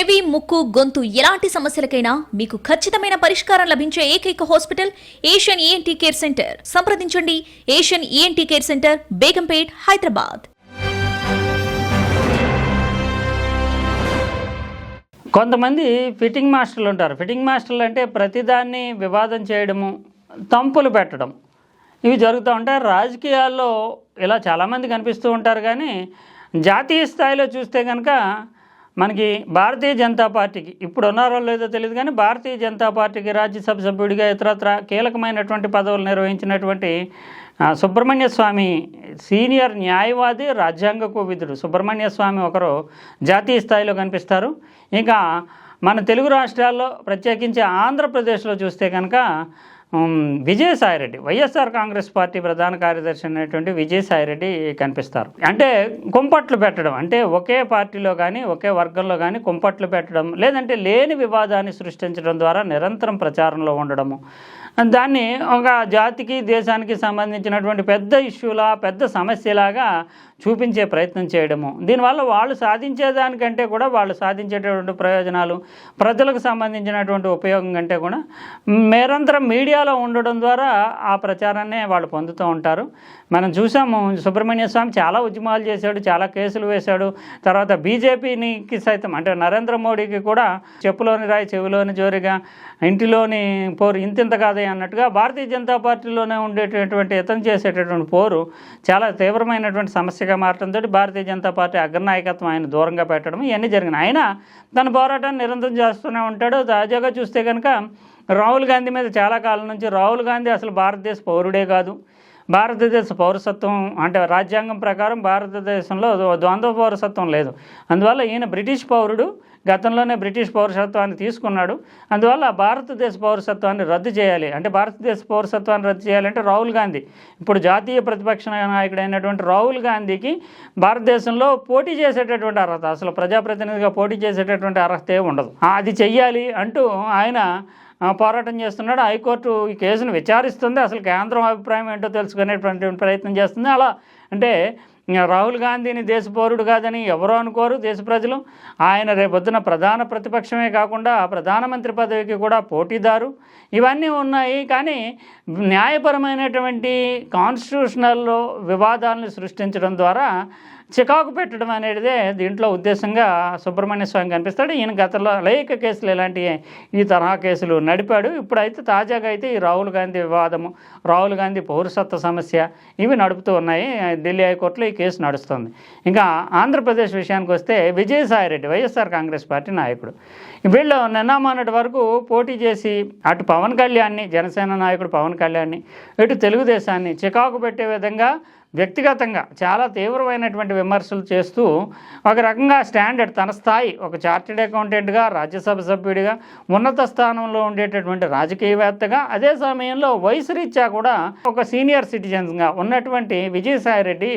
చెవి ముక్కు గొంతు ఎలాంటి సమస్యలకైనా మీకు ఖచ్చితమైన పరిష్కారం లభించే ఏకైక hospital Asian ENT care centre. సంప్రదించండి. Asian ENT care centre Begumpet Hyderabad. కొంతమంది ఫిట్టింగ్ మాస్టర్లు ఉంటారు. ఫిట్టింగ్ మాస్టర్లు అంటే ప్రతిదాన్ని వివాదం చేయడము తంపులు పెట్టడం. ఇవి జరుగుతూ ఉంటాయి. రాజకీయాల్లో ఇలా చాలామంది కనిపిస్తూ ఉంటారు కానీ జాతీయ స్థాయిలో చూస్తే కనుక మనకి భారతీయ జనతా పార్టీకి ఇప్పుడు ఉన్నారో లేదో తెలియదు కానీ భారతీయ జనతా పార్టీకి రాజ్యసభ సభ్యుడిగా ఇతరత్ర కీలకమైనటువంటి పదవులు నిర్వహించినటువంటి సుబ్రహ్మణ్య స్వామి సీనియర్ న్యాయవాది రాజ్యాంగ కోవిదుడు సుబ్రహ్మణ్య స్వామి ఒకరు జాతీయ స్థాయిలో కనిపిస్తారు. ఇంకా మన తెలుగు రాష్ట్రాల్లో ప్రత్యేకించి ఆంధ్రప్రదేశ్లో చూస్తే కనుక విజయసాయిరెడ్డి వైఎస్ఆర్ కాంగ్రెస్ పార్టీ ప్రధాన కార్యదర్శి అయినటువంటి విజయసాయిరెడ్డి కనిపిస్తారు. అంటే కుంపట్లు పెట్టడం అంటే ఒకే పార్టీలో కానీ ఒకే వర్గంలో కానీ కుంపట్లు పెట్టడం లేదంటే లేని వివాదాన్ని సృష్టించడం ద్వారా నిరంతరం ప్రచారంలో ఉండడము. దాన్ని ఒక జాతికి దేశానికి సంబంధించినటువంటి పెద్ద ఇష్యూలా పెద్ద సమస్యలాగా చూపించే ప్రయత్నం చేయడము. దీనివల్ల వాళ్ళు సాధించేదానికంటే కూడా వాళ్ళు సాధించేటటువంటి ప్రయోజనాలు ప్రజలకు సంబంధించినటువంటి ఉపయోగం కంటే కూడా నిరంతరం మీడియాలో ఉండడం ద్వారా ఆ ప్రచారాన్నే వాళ్ళు పొందుతూ ఉంటారు. మనం చూసాము సుబ్రహ్మణ్య స్వామి చాలా ఉద్యమాలు చేశాడు చాలా కేసులు వేశాడు. తర్వాత బీజేపీనికి సైతం అంటే నరేంద్ర మోడీకి కూడా చెప్పులోని రాయి చెవిలోని జోరిగా ఇంటిలోని పోరు ఇంతింత కాదే అన్నట్టుగా భారతీయ జనతా పార్టీలోనే ఉండేటటువంటి ఇతను చేసేటటువంటి పోరు చాలా తీవ్రమైనటువంటి సమస్య సమస్యగా మారడంతో భారతీయ జనతా పార్టీ అగ్రనాయకత్వం ఆయన దూరంగా పెట్టడం ఇవన్నీ జరిగినాయి. ఆయన తన పోరాటాన్ని నిరంతరం చేస్తూనే ఉంటాడు. తాజాగా చూస్తే కనుక రాహుల్ గాంధీ మీద చాలా కాలం నుంచి రాహుల్ గాంధీ అసలు భారతదేశ పౌరుడే కాదు. భారతదేశ పౌరసత్వం అంటే రాజ్యాంగం ప్రకారం భారతదేశంలో ద్వంద్వ పౌరసత్వం లేదు. అందువల్ల ఈయన బ్రిటిష్ పౌరుడు గతంలోనే బ్రిటిష్ పౌరసత్వాన్ని తీసుకున్నాడు. అందువల్ల భారతదేశ పౌరసత్వాన్ని రద్దు చేయాలి. అంటే భారతదేశ పౌరసత్వాన్ని రద్దు చేయాలంటే రాహుల్ గాంధీ. ఇప్పుడు జాతీయ ప్రతిపక్ష నాయకుడైనటువంటి రాహుల్ గాంధీకి భారతదేశంలో పోటీ చేసేటటువంటి అర్హత అసలు ప్రజాప్రతినిధిగా పోటీ చేసేటటువంటి అర్హత ఉండదు. అది చెయ్యాలి అంటూ ఆయన పోరాటం చేస్తున్నాడు. హైకోర్టు ఈ కేసును విచారిస్తుంది. అసలు కేంద్రం అభిప్రాయం ఏంటో తెలుసుకునేటువంటి ప్రయత్నం చేస్తుంది. అలా అంటే రాహుల్ గాంధీని దేశ పౌరుడు కాదని ఎవరో అనుకోరు దేశ ప్రజలు. ఆయన రేపొద్దున ప్రధాన ప్రతిపక్షమే కాకుండా ప్రధానమంత్రి పదవికి కూడా పోటీదారు. ఇవన్నీ ఉన్నాయి. కానీ న్యాయపరమైనటువంటి కాన్స్టిట్యూషనల్లో వివాదాలను సృష్టించడం ద్వారా చికాకు పెట్టడం అనేది దీంట్లో ఉద్దేశంగా సుబ్రహ్మణ్య స్వామి కనిపిస్తాడు. ఈయన గతంలో అనేక కేసులు ఇలాంటి ఈ తరహా కేసులు నడిపాడు. ఇప్పుడైతే తాజాగా అయితే ఈ రాహుల్ గాంధీ వివాదము రాహుల్ గాంధీ పౌరసత్వ సమస్య ఇవి నడుపుతూ ఉన్నాయి. ఢిల్లీ హైకోర్టులో ఈ కేసు నడుస్తుంది. ఇంకా ఆంధ్రప్రదేశ్ విషయానికి వస్తే విజయసాయిరెడ్డి వైఎస్ఆర్ కాంగ్రెస్ పార్టీ నాయకుడు. వీళ్ళు నిన్న మొన్నటి వరకు పోటీ చేసి అటు పవన్ కళ్యాణ్ని జనసేన నాయకుడు పవన్ కళ్యాణ్ని ఇటు తెలుగుదేశాన్ని చికాకు పెట్టే విధంగా వ్యక్తిగతంగా చాలా తీవ్రమైనటువంటి విమర్శలు చేస్తూ ఒక రకంగా స్టాండర్డ్ తన స్థాయి ఒక చార్టెడ్ అకౌంటెంట్గా రాజ్యసభ సభ్యుడిగా ఉన్నత స్థానంలో ఉండేటటువంటి రాజకీయవేత్తగా అదే సమయంలో వయసు రీత్యా కూడా ఒక సీనియర్ సిటిజన్స్గా ఉన్నటువంటి విజయసాయిరెడ్డి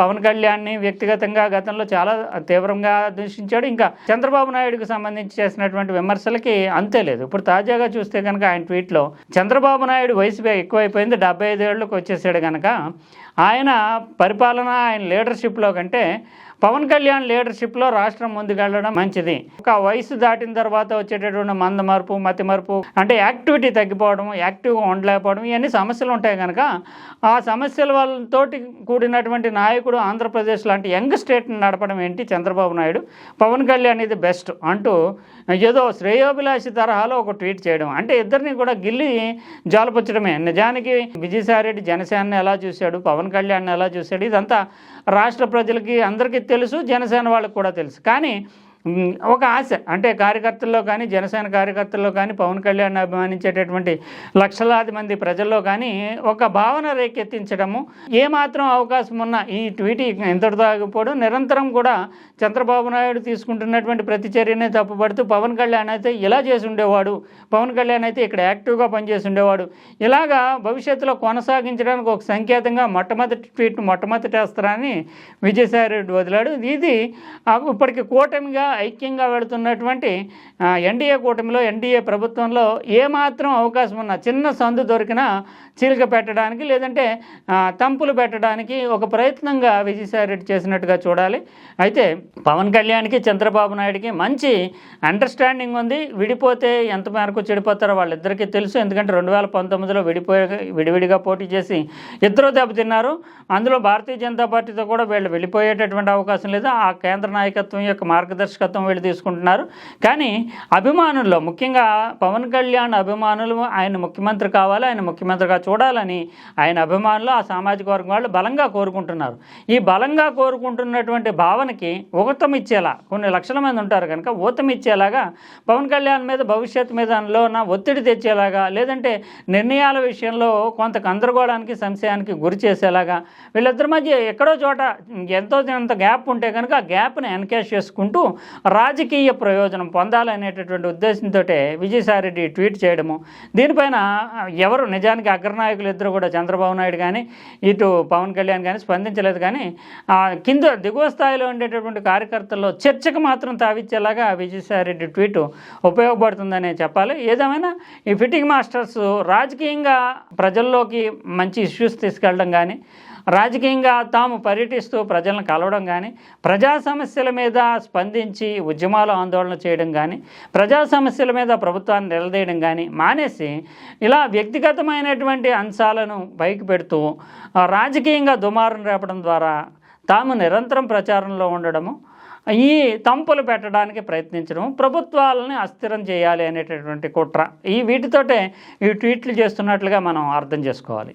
పవన్ కళ్యాణ్ని వ్యక్తిగతంగా గతంలో చాలా తీవ్రంగా దూషించాడు. ఇంకా చంద్రబాబు నాయుడుకి సంబంధించి చేసినటువంటి విమర్శలకి అంతే లేదు. ఇప్పుడు తాజాగా చూస్తే కనుక ఆయన ట్వీట్లో చంద్రబాబు నాయుడు వయసు ఎక్కువైపోయింది డెబ్బై ఐదేళ్ళకు వచ్చేసాడు కనుక ఆయన పరిపాలన ఆయన లీడర్షిప్లో కంటే పవన్ కళ్యాణ్ లీడర్షిప్లో రాష్ట్రం ముందుకెళ్ళడం మంచిది. ఒక వయసు దాటిన తర్వాత వచ్చేటటువంటి మంద మార్పు మతి మార్పు అంటే యాక్టివిటీ తగ్గిపోవడం యాక్టివ్గా ఉండలేకపోవడం ఇవన్నీ సమస్యలు ఉంటాయి కనుక ఆ సమస్యల వాళ్ళతోటి కూడినటువంటి నాయకుడు ఆంధ్రప్రదేశ్ లాంటి యంగ్ స్టేట్ని నడపడం ఏంటి చంద్రబాబు నాయుడు? పవన్ కళ్యాణ్ ఇది బెస్ట్ అంటూ ఏదో శ్రేయోభిలాషి తరహాలో ఒక ట్వీట్ చేయడం. అంటే ఇద్దరిని కూడా గిల్లి జాలపుచ్చడమే. నిజానికి విజయసాయిరెడ్డి జనసేనని ఎలా చూశాడు? పవన్ కళ్యాణ్ ఎలా చూశాడు? ఇదంతా రాష్ట్ర ప్రజలకి అందరికీ తెలుసు జనసేన వాళ్ళకి కూడా తెలుసు. కానీ ఒక ఆశ. అంటే కార్యకర్తల్లో కానీ జనసేన కార్యకర్తల్లో కానీ పవన్ కళ్యాణ్ అభిమానించేటటువంటి లక్షలాది మంది ప్రజల్లో కానీ ఒక భావన రేకెత్తించడము ఏమాత్రం అవకాశం ఉన్న ఈ ట్వీట్ ఇంతటితో ఆగిపోవడం. నిరంతరం కూడా చంద్రబాబు నాయుడు తీసుకుంటున్నటువంటి ప్రతి చర్యనే తప్పుపడుతూ పవన్ కళ్యాణ్ అయితే ఇలా చేసి ఉండేవాడు. పవన్ కళ్యాణ్ అయితే ఇక్కడ యాక్టివ్గా పనిచేసి ఉండేవాడు. ఇలాగా భవిష్యత్తులో కొనసాగించడానికి ఒక సంకేతంగా మొట్టమొదటి ట్వీట్ మొట్టమొదటి వేస్తారని విజయసాయి రెడ్డి వదిలాడు. ఇది ఇప్పటికి కూటమిగా ఐక్యంగా వెళుతున్నటువంటి ఎన్డీఏ కూటమిలో ఎన్డీఏ ప్రభుత్వంలో ఏమాత్రం అవకాశం ఉన్న చిన్న సందు దొరికినా చీలిక పెట్టడానికి లేదంటే తంపులు పెట్టడానికి ఒక ప్రయత్నంగా విజయసాయి రెడ్డి చేసినట్టుగా చూడాలి. అయితే పవన్ కళ్యాణ్కి చంద్రబాబు నాయుడుకి మంచి అండర్స్టాండింగ్ ఉంది. విడిపోతే ఎంత మేరకు చెడిపోతారో వాళ్ళిద్దరికీ తెలుసు. ఎందుకంటే రెండు వేల పంతొమ్మిదిలో విడిపోయే విడివిడిగా పోటీ చేసి ఇద్దరు దెబ్బతిన్నారు. అందులో భారతీయ జనతా పార్టీతో కూడా వీళ్ళు వెళ్ళిపోయేటటువంటి అవకాశం లేదు. ఆ కేంద్ర నాయకత్వం యొక్క దర్శకత్వం వీళ్ళు తీసుకుంటున్నారు. కానీ అభిమానుల్లో ముఖ్యంగా పవన్ కళ్యాణ్ అభిమానులు ఆయన ముఖ్యమంత్రి కావాలి ఆయన ముఖ్యమంత్రిగా చూడాలని ఆయన అభిమానులు ఆ సామాజిక వర్గం వాళ్ళు బలంగా కోరుకుంటున్నారు. ఈ బలంగా కోరుకుంటున్నటువంటి భావనకి ఊతం ఇచ్చేలా కొన్ని లక్షల మంది ఉంటారు కనుక ఊతం ఇచ్చేలాగా పవన్ కళ్యాణ్ మీద భవిష్యత్ మీద నా ఒత్తిడి తెచ్చేలాగా లేదంటే నిర్ణయాల విషయంలో కొంత గందరగోళానికి సంశయానికి గురి చేసేలాగా వీళ్ళిద్దరి మధ్య ఎక్కడో చోట ఎంతో ఎంత గ్యాప్ ఉంటే కనుక ఆ గ్యాప్ని ఎన్కేష్ చేసుకుంటూ రాజకీయ ప్రయోజనం పొందాలనేటటువంటి ఉద్దేశంతో విజయసాయిరెడ్డి ట్వీట్ చేయడము. దీనిపైన ఎవరు నిజానికి అగ్రనాయకులు ఇద్దరు కూడా చంద్రబాబు నాయుడు కానీ ఇటు పవన్ కళ్యాణ్ కానీ స్పందించలేదు కానీ కింద దిగువ స్థాయిలో ఉండేటటువంటి కార్యకర్తల్లో చర్చకు మాత్రం తావిచ్చేలాగా విజయసాయిరెడ్డి ట్వీట్ ఉపయోగపడుతుందనే చెప్పాలి. ఏదేమైనా ఈ ఫిట్టింగ్ మాస్టర్స్ రాజకీయంగా ప్రజల్లోకి మంచి ఇష్యూస్ తీసుకెళ్ళడం కానీ రాజకీయంగా తాము పర్యటిస్తూ ప్రజలను కలవడం కానీ ప్రజా సమస్యల మీద స్పందించి ఉద్యమాలు ఆందోళన చేయడం కానీ ప్రజా సమస్యల మీద ప్రభుత్వాన్ని నిలదీయడం కానీ మానేసి ఇలా వ్యక్తిగతమైనటువంటి అంశాలను పైకి పెడుతూ రాజకీయంగా దుమారం రేపడం ద్వారా తాము నిరంతరం ప్రచారంలో ఉండడము ఈ తంపులు పెట్టడానికి ప్రయత్నించడం ప్రభుత్వాలని అస్థిరం చేయాలి అనేటటువంటి కుట్ర. ఈ వీటితోటే ఈ ట్వీట్లు చేస్తున్నట్లుగా మనం అర్థం చేసుకోవాలి.